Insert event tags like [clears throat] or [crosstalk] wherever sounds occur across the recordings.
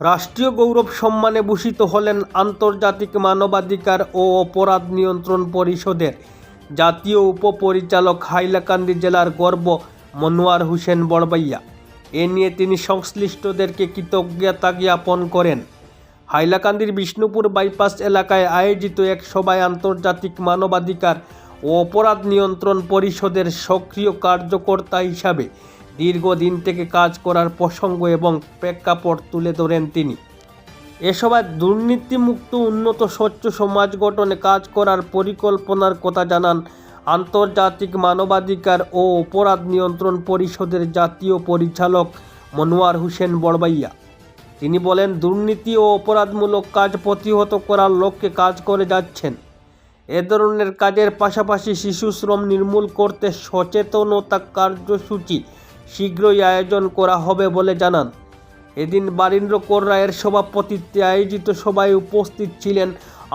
রাষ্ট্রীয় গৌরব সম্মানে ভূষিত হলেন আন্তর্জাতিক মানবাধিকার ও অপরাধ নিয়ন্ত্রণ পরিষদের জাতীয় উপপরিচালক হাইলাকান্দি জেলার গর্ব মনোয়ার হোসেন বড়বাইয়া। এ নিয়ে তিনি সংশ্লিষ্টদেরকে কৃতজ্ঞতা জ্ঞাপন করেন। হাইলাকান্দির বিষ্ণুপুর বাইপাস এলাকায় আয়োজিত এক সভায় আন্তর্জাতিক মানবাধিকার ও অপরাধ নিয়ন্ত্রণ পরিষদের সক্রিয় কার্যকর্তা হিসাবে দীর্ঘদিন থেকে কাজ করার প্রসঙ্গ এবং প্রেক্ষাপট তুলে ধরেন তিনি। এ দুর্নীতিমুক্ত, উন্নত, স্বচ্ছ সমাজ গঠনে কাজ করার পরিকল্পনার কথা জানান আন্তর্জাতিক মানবাধিকার ও অপরাধ নিয়ন্ত্রণ পরিষদের জাতীয় পরিচালক মনোয়ার হোসেন বড়বাইয়া। তিনি বলেন, দুর্নীতি ও অপরাধমূলক কাজ প্রতিহত করার লক্ষ্যে কাজ করে যাচ্ছেন। এ ধরনের কাজের পাশাপাশি শিশু শ্রম নির্মূল করতে সচেতনতা কার্যসূচি শীঘ্রই আয়োজন করা হবে বলে জানান। এদিন বারীন্দ্র কর রায়ের সভাপতিত্বে আয়োজিত সভায় উপস্থিত ছিলেন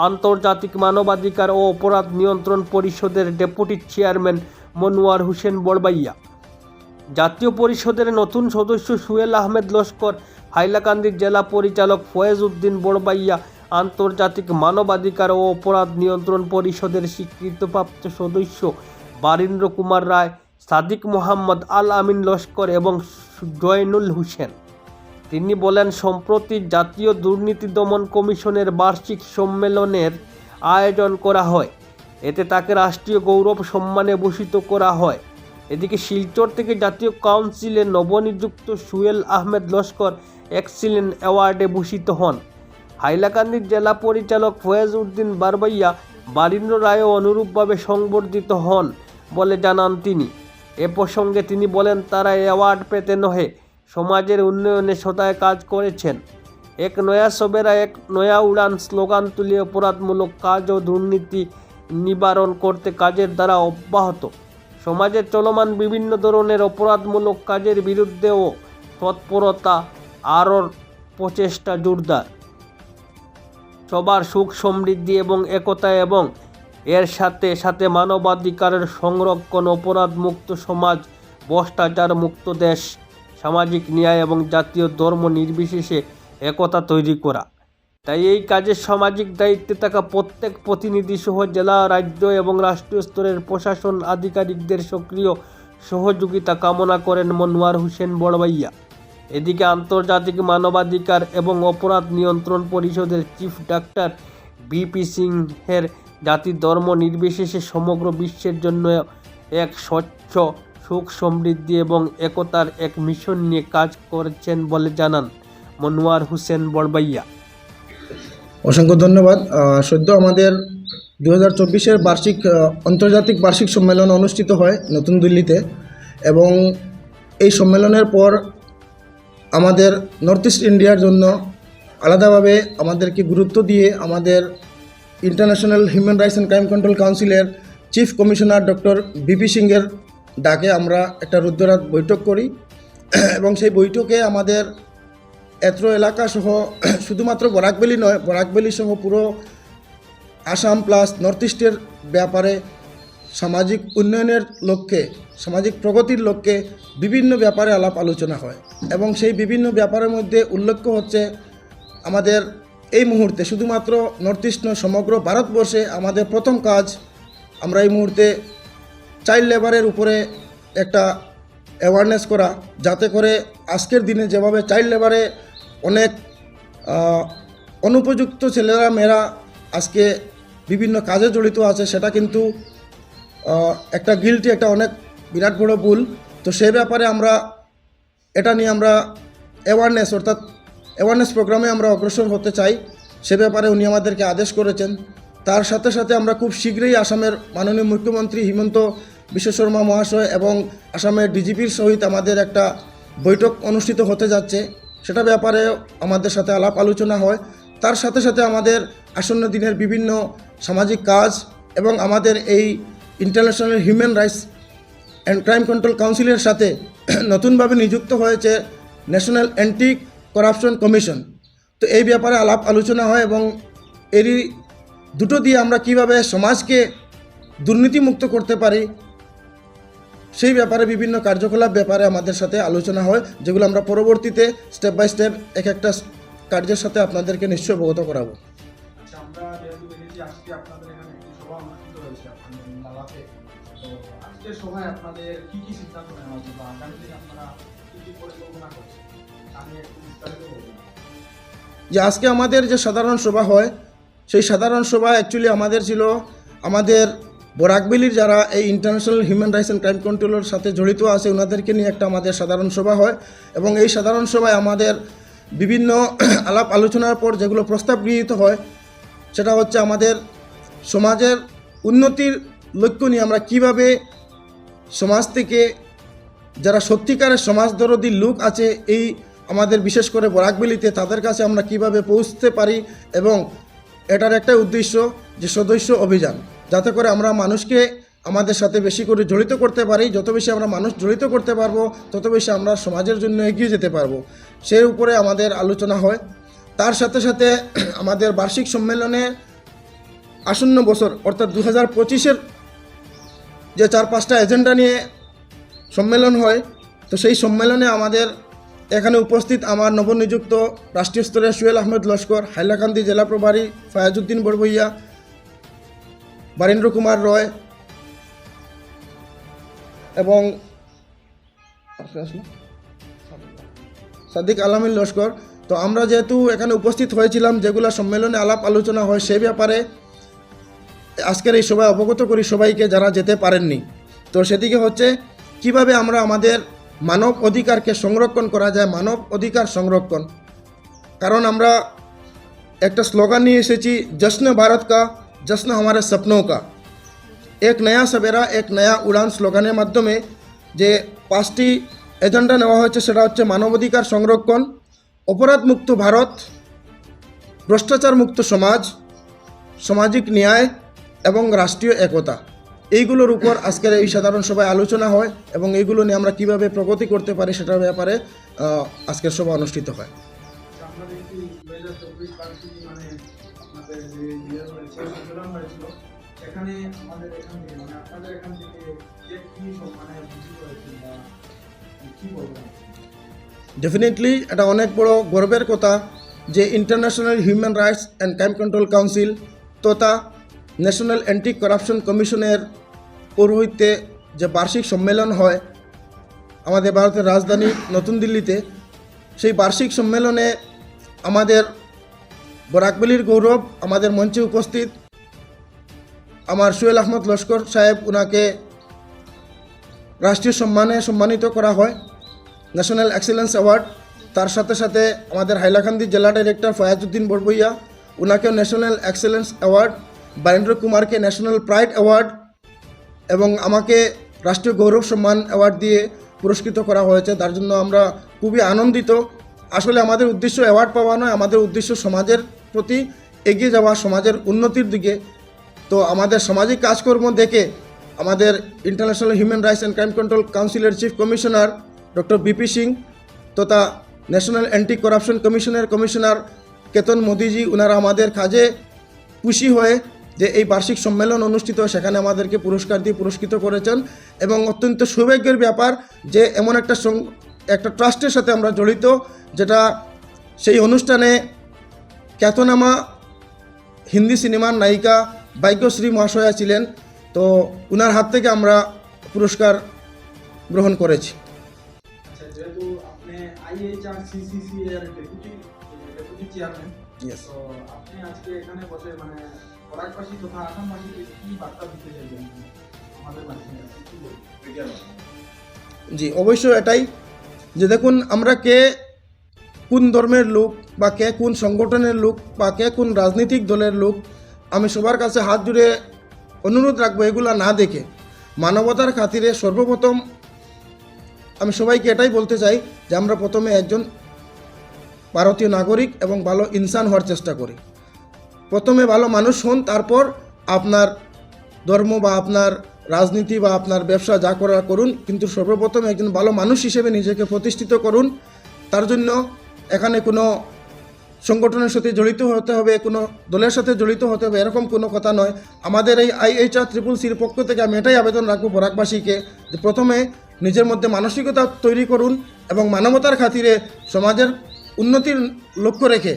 আন্তর্জাতিক মানবাধিকার ও অপরাধ নিয়ন্ত্রণ পরিষদের ডেপুটি চেয়ারম্যান মনোয়ার হোসেন বড়বাইয়া। জাতীয় পরিষদের নতুন সদস্য সুয়েল আহমেদ লস্কর হাইলাকান্দির জেলা পরিচালক ফয়েজ উদ্দিন বড়বাইয়া, আন্তর্জাতিক মানবাধিকার ও অপরাধ নিয়ন্ত্রণ পরিষদের স্বীকৃতপ্রাপ্ত সদস্য বারীন্দ্র কুমার রায় সাদিক মোহাম্মদ আল আমিন লস্কর এবং জয়নুল হোসেন। তিনি বলেন, সম্প্রতি জাতীয় দুর্নীতি দমন কমিশনের বার্ষিক সম্মেলনের আয়োজন করা হয়। এতে তাকে রাষ্ট্রীয় গৌরব সম্মানে ভূষিত করা হয়। এদিকে শিলচর থেকে জাতীয় কাউন্সিলে নবনিযুক্ত সুয়েল আহমেদ লস্কর এক্সিলেন্ট অ্যাওয়ার্ডে ভূষিত হন। হাইলাকান্দির জেলা পরিচালক ফয়েজ উদ্দিন বারবাইয়া বারীন্দ্র রায়ও অনুরূপভাবে সংবর্ধিত হন বলে জানান তিনি। এ প্রসঙ্গে তিনি বলেন, তারা অ্যাওয়ার্ড পেতে নহে, সমাজের উন্নয়নে সদায় কাজ করেছেন। এক নয়া সবেরা, এক নয়া উড়ান স্লোগান তুলে অপরাধমূলক কাজ ও দুর্নীতি নিবারণ করতে কাজের দ্বারা অব্যাহত। সমাজের চলমান বিভিন্ন ধরনের অপরাধমূলক কাজের বিরুদ্ধেও তৎপরতা আরও প্রচেষ্টা জোরদার। সবার সুখ সমৃদ্ধি এবং একতা এবং এর সাথে সাথে মানবাধিকারের সংরক্ষণ অপরাধ মুক্ত সমাজ ভ্রষ্টাচার মুক্ত দেশ, সামাজিক ন্যায় এবং জাতীয় ধর্ম নির্বিশেষে একতা তৈরি করা। তাই এই কাজে সামাজিক দায়িত্বে থাকা প্রত্যেক প্রতিনিধি সহ জেলা, রাজ্য এবং রাষ্ট্রীয় স্তরের প্রশাসন আধিকারিকদের সক্রিয় সহযোগিতা কামনা করেন মনোয়ার হোসেন বড়বাইয়া। এদিকে আন্তর্জাতিক মানবাধিকার এবং অপরাধ নিয়ন্ত্রণ পরিষদের চিফ ডাক্তার বিপি সিংহের জাতি ধর্ম নির্বিশেষে সমগ্র বিশ্বের জন্য এক স্বচ্ছ, সুখ সমৃদ্ধি এবং একতার এক মিশন নিয়ে কাজ করছেন বলে জানান মনোয়ার হোসেন বড়বাইয়া। অসংখ্য ধন্যবাদ। সদ্য আমাদের দু হাজার বার্ষিক আন্তর্জাতিক বার্ষিক সম্মেলন অনুষ্ঠিত হয় নতুন দিল্লিতে এবং এই সম্মেলনের পর আমাদের নর্থ ইস্ট ইন্ডিয়ার জন্য আলাদাভাবে আমাদেরকে গুরুত্ব দিয়ে আমাদের international human rights and crime control কাউন্সিলের চিফ কমিশনার ডক্টর বিপি সিংয়ের ডাকে আমরা একটা রুদ্ররাত বৈঠক করি। [clears throat] এবং সেই বৈঠকে আমাদের এত্র এলাকা সহ [clears throat] শুধুমাত্র বরাকবেলি নয় বরাকবেলি সহ পুরো আসাম প্লাস নর্থ ইস্টের ব্যাপারে সামাজিক উন্নয়নের লক্ষ্যে, সামাজিক প্রগতির লক্ষ্যে বিভিন্ন ব্যাপারে আলাপ আলোচনা হয়। এবং সেই বিভিন্ন ব্যাপারের মধ্যে উল্লেখ্য হচ্ছে আমাদের এই মুহূর্তে শুধুমাত্র নর্থ ইস্ট নয়, সমগ্র ভারতবর্ষে আমাদের প্রথম কাজ আমরা এই মুহূর্তে চাইল্ড লেবারের উপরে একটা অ্যাওয়ারনেস করা, যাতে করে আজকের দিনে যেভাবে চাইল্ড লেবারে অনেক অনুপযুক্ত ছেলেরা, মেয়েরা আজকে বিভিন্ন কাজে জড়িত আছে, সেটা কিন্তু একটা গিলটি একটা অনেক বিরাট বড় ভুল। তো সেই ব্যাপারে আমরা, এটা নিয়ে আমরা অ্যাওয়ারনেস অর্থাৎ অ্যাওয়ারনেস প্রোগ্রামে আমরা অগ্রসর হতে চাই, সে ব্যাপারে উনি আমাদেরকে আদেশ করেছেন। তার সাথে সাথে আমরা খুব শীঘ্রই আসামের মাননীয় মুখ্যমন্ত্রী হিমন্ত বিশ্ব শর্মা মহাশয় এবং আসামের ডিজিপির সহিত আমাদের একটা বৈঠক অনুষ্ঠিত হতে যাচ্ছে। সেটা ব্যাপারে আমাদের সাথে আলাপ আলোচনা হয়। তার সাথে সাথে আমাদের আসন্ন দিনের বিভিন্ন সামাজিক কাজ এবং আমাদের এই international human rights and crime control কাউন্সিলের সাথে [clears throat] নতুনভাবে নিযুক্ত হয়েছে ন্যাশনাল অ্যান্টি করাপশন কমিশন তো এই ব্যাপারে আলাপ আলোচনা হয় এবং এরই দুটো দিয়ে আমরা কীভাবে সমাজকে দুর্নীতিমুক্ত করতে পারি, সেই ব্যাপারে বিভিন্ন কার্যকলাপ ব্যাপারে আমাদের সাথে আলোচনা হয়, যেগুলো আমরা পরবর্তীতে স্টেপ বাই স্টেপ এক একটা কার্যের সাথে আপনাদেরকে নিশ্চয়ই অবগত করাবো। আচ্ছা আপনাদের কি কি সিদ্ধান্ত নেওয়া বা আপনারা কি কি পরিকল্পনা করছেন? যে আজকে আমাদের যে সাধারণ সভা হয়, সেই সাধারণ সভা অ্যাকচুয়ালি আমাদের ছিল আমাদের বরাকবেলির যারা এই international human rights and crime কন্ট্রোলের সাথে জড়িত আছে ওনাদেরকে নিয়ে একটা আমাদের সাধারণ সভা হয়। এবং এই সাধারণ সভায় আমাদের বিভিন্ন [clears throat] আলাপ আলোচনার পর যেগুলো প্রস্তাব গৃহীত হয়, সেটা হচ্ছে আমাদের সমাজের উন্নতির লক্ষ্য নিয়ে আমরা কীভাবে সমাজ থেকে যারা সত্যিকারের সমাজদরদি লোক আছে, এই আমাদের বিশেষ করে বরাকবিলিতে তাদের কাছে আমরা কীভাবে পৌঁছতে পারি এবং এটার একটা উদ্দেশ্য যে সদস্য অভিযান। যাতে করে আমরা মানুষকে আমাদের সাথে বেশি করে জড়িত করতে পারি, যত বেশি আমরা মানুষ জড়িত করতে পারব, তত বেশি আমরা সমাজের জন্য এগিয়ে যেতে পারব। সেই উপরে আমাদের আলোচনা হয়। তার সাথে সাথে [clears throat] আমাদের বার্ষিক সম্মেলনে আসন্ন বছর, অর্থাৎ দু হাজার পঁচিশের যে চার পাঁচটা এজেন্ডা নিয়ে সম্মেলন হয়, তো সেই সম্মেলনে আমাদের এখানে উপস্থিত আমার নবনিযুক্ত রাষ্ট্রীয় স্তরে সুয়েল আহমেদ লস্কর, হাইলাকান্দি জেলা প্রভারী ফায়াজুদ্দিন বড়বইয়া বারীন্দ্র কুমার রয় এবং সাদিক আলামিন লস্কর। তো আমরা যেহেতু এখানে উপস্থিত হয়েছিলাম, যেগুলো সম্মেলনে আলাপ আলোচনা হয় সে ব্যাপারে আজকের এই সভায় অবগত করি সবাইকে যারা যেতে পারেননি। তো সেদিকে হচ্ছে, কীভাবে আমরা আমাদের মানব অধিকারকে সংরক্ষণ করা যায়, মানব অধিকার সংরক্ষণ। কারণ আমরা একটা স্লোগান নিয়ে এসেছি, জশ্ন ভারত কা, জশ্ন আমার স্বপ্নও কা। এক নয়া সবেরা, এক নয়া উড়ান স্লোগানের মাধ্যমে যে পাঁচটি এজেন্ডা নেওয়া হয়েছে, সেটা হচ্ছে মানবাধিকার সংরক্ষণ, অপরাধমুক্ত ভারত ভ্রষ্টাচার মুক্ত সমাজ, সামাজিক ন্যায় এবং রাষ্ট্রীয় একতা। এইগুলোর উপর আজকের এই সাধারণ সভায় আলোচনা হয় এবং এইগুলো নিয়ে আমরা কীভাবে প্রগতি করতে পারি সেটার ব্যাপারে আজকের সভা অনুষ্ঠিত হয়। ডেফিনেটলি এটা অনেক বড় গর্বের কথা যে international human rights and crime control council তথা ন্যাশনাল অ্যান্টি করাপশন কমিশনের পৌরোহিত্যে যে বার্ষিক সম্মেলন হয় আমাদের ভারতের রাজধানী নতুন দিল্লিতে, সেই বার্ষিক সম্মেলনে আমাদের বরাকবেলির গৌরব, আমাদের মঞ্চে উপস্থিত আমার সুয়েল আহমদ লস্কর সাহেব ওনাকে রাষ্ট্রীয় সম্মানে সম্মানিত করা হয়, ন্যাশনাল এক্সেলেন্স অ্যাওয়ার্ড। তার সাথে সাথে আমাদের হাইলাকান্দি জেলা ডাইরেক্টর ফয়াজউদ্দিন বড়বইয়া ওনাকেও ন্যাশনাল এক্সেলেন্স অ্যাওয়ার্ড। বারেন্দ্র কুমারকে ন্যাশনাল প্রাইড অ্যাওয়ার্ড। এবং আমাকে রাষ্ট্রীয় গৌরব সম্মান অ্যাওয়ার্ড দিয়ে পুরস্কৃত করা হয়েছে। তার জন্য আমরা খুবই আনন্দিত। আসলে আমাদের উদ্দেশ্য অ্যাওয়ার্ড পাওয়া নয়, আমাদের উদ্দেশ্য সমাজের প্রতি এগিয়ে যাওয়া, সমাজের উন্নতির দিকে। তো আমাদের সামাজিক কাজকর্ম দেখে আমাদের international human rights and crime control কাউন্সিলের chief commissioner doctor BP Singh তথা ন্যাশনাল অ্যান্টি করাপশন কমিশনের কমিশনার কেতন মোদিজি ওনারা আমাদের কাজে খুশি হয়ে যে এই বার্ষিক সম্মেলন অনুষ্ঠিত সেখানে আমাদেরকে পুরস্কার দিয়ে পুরস্কৃত করেছেন এবং অত্যন্ত সৌভাগ্যের ব্যাপার যে এমন একটা একটা ট্রাস্টের সাথে আমরা জড়িত যেটা সেই অনুষ্ঠানে খ্যাতনামা হিন্দি সিনেমার নায়িকা ভাগ্যশ্রী মহাশয়া ছিলেন। তো ওনার হাত থেকে আমরা পুরস্কার গ্রহণ করেছি। আচ্ছা যেহেতু আপনি আইএইচআর সিসিসি এর ডেপুটি ডেপুটি চেয়ারম্যান তো আপনি আজকে এখানে বসে মানে বরাকবাসী তথা আসামবাসীকে কি বার্তা দিতে চাইবেন? আমাদের কি জি অবশ্যই এটাই যে দেখুন আমরা কে কোন ধর্মের লোক বা কে কোন সংগঠনের লোক বা কে কোন রাজনৈতিক দলের লোক আমি সবার কাছে হাত জুড়ে অনুরোধ রাখব এগুলা না দেখে। মানবতার খাতিরে সর্বপ্রথম আমি সবাইকে এটাই বলতে চাই যে আমরা প্রথমে একজন ভারতীয় নাগরিক এবং ভালো ইনসান হওয়ার চেষ্টা করি। প্রথমে ভালো মানুষ হন, তারপর আপনার ধর্ম বা আপনার রাজনীতি বা আপনার ব্যবসা যা করার করুন, কিন্তু সর্বপ্রথম একজন ভালো মানুষ হিসেবে নিজেকে প্রতিষ্ঠিত করুন। তার জন্য এখানে কোনো সংগঠনের সাথে জড়িত হতে হবে, কোনো দলের সাথে জড়িত হতে হবে, এরকম কোনো কথা নয়। আমাদের এই আইএইচআর ট্রিপল সির পক্ষ থেকে আমি এটাই আবেদন রাখব বরাকবাসীকে যে প্রথমে নিজের মধ্যে মানসিকতা তৈরি করুন এবং মানবতার খাতিরে সমাজের উন্নতির লক্ষ্য রেখে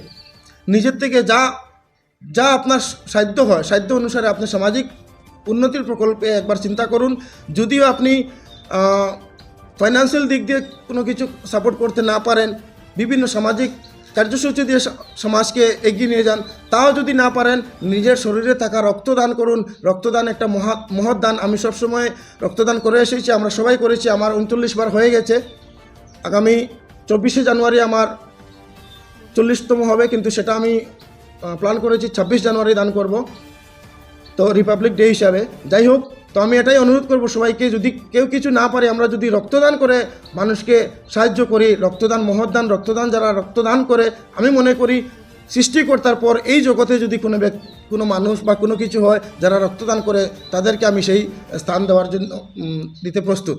নিজের থেকে যা যা আপনার সাধ্য হয়, সাধ্য অনুসারে আপনি সামাজিক উন্নতির প্রকল্পে একবার চিন্তা করুন। যদিও আপনি ফাইন্যান্সিয়াল দিক দিয়ে কোনো কিছু সাপোর্ট করতে না পারেন, বিভিন্ন সামাজিক কার্যসূচি দিয়ে সমাজকে এগিয়ে নিয়ে যান, তাও যদি না পারেন, নিজের শরীরে থাকা রক্তদান করুন। রক্তদান একটা মহা, মহৎ দান। আমি সবসময় রক্তদান করে এসেছি, আমরা সবাই করেছি, আমার উনচল্লিশ বার হয়ে গেছে। আগামী চব্বিশে জানুয়ারি আমার চল্লিশতম হবে, কিন্তু সেটা আমি প্ল্যান করেছি, ছাব্বিশ জানুয়ারি দান করব। তো রিপাবলিক ডে হিসাবে। যাই হোক তো আমি এটাই অনুরোধ করব সবাইকে, যদি কেউ কিছু না পারে, আমরা যদি রক্তদান করে মানুষকে সাহায্য করি, রক্তদান, মহৎদান, রক্তদান, যারা রক্তদান করে, আমি মনে করি সৃষ্টিকর্তার পর এই জগতে যদি কোনো ব্যক্তি কোনো মানুষ বা কোনো কিছু হয়, যারা রক্তদান করে, তাদেরকে আমি সেই স্থান দেওয়ার জন্য দিতে প্রস্তুত।